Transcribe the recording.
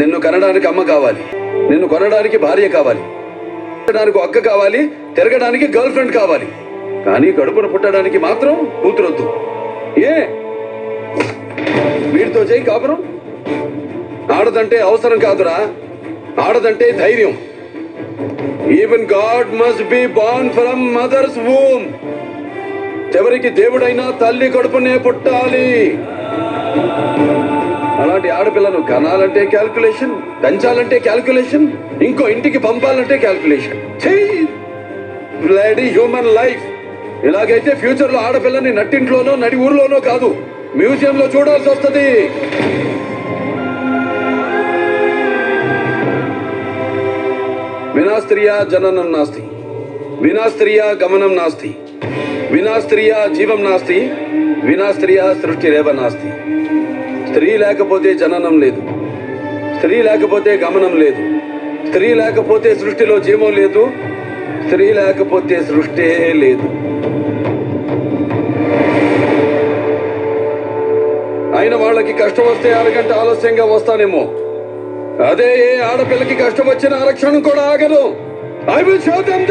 నిన్ను కనడానికి అమ్మ కావాలి. నిన్ను కొనడానికి భార్య కావాలి. తిరగడానికి అక్క కావాలి తిరగడానికి గర్ల్ ఫ్రెండ్ కావాలి. కానీ కడుపున పుట్టడానికి మాత్రం కూతురొద్దు. ఏ? వీడితో చేయి కాపురం. ఆడదంటే అవసరం కాదురా. ఆడదంటే ధైర్యం. Even God must be born from mother's womb చివరికి దేవుడైనా తల్లి కడుపునే పుట్టాలి. అలాంటి ఆడపిల్లను కనాలంటే క్యాల్కులేషన్ పెంచాలంటే క్యాల్కులేషన్ ఇంకో ఇంటికి పంపాలంటే క్యాల్కులేషన్. Bloody human life. ఇలాగైతే ఫ్యూచర్లో ఆడపిల్లని నట్టింట్లోనో నడి ఊర్లోనో కాదు మ్యూజియం లో చూడాల్సి వస్తుంది. వినాస్త్రియా జననం నాస్తి. వినాస్త్రియా గమనం నాస్తి. వినాస్త్రియా జీవం నాస్తి. వినాస్త్రియా సృష్టిరేవ నాస్తి. స్త్రీ లేకపోతే జననం లేదు. స్త్రీ లేకపోతే గమనం లేదు. స్త్రీ లేకపోతే సృష్టిలో జీవం లేదు. స్త్రీ లేకపోతే సృష్టి లేదు. అయిన వాళ్ళకి కష్టం వస్తే అరగంట ఆలస్యంగా వస్తానేమో. అదే ఏ ఆడపిల్లకి కష్టం వచ్చిన ఆరక్షణం కూడా ఆగదు. I will show them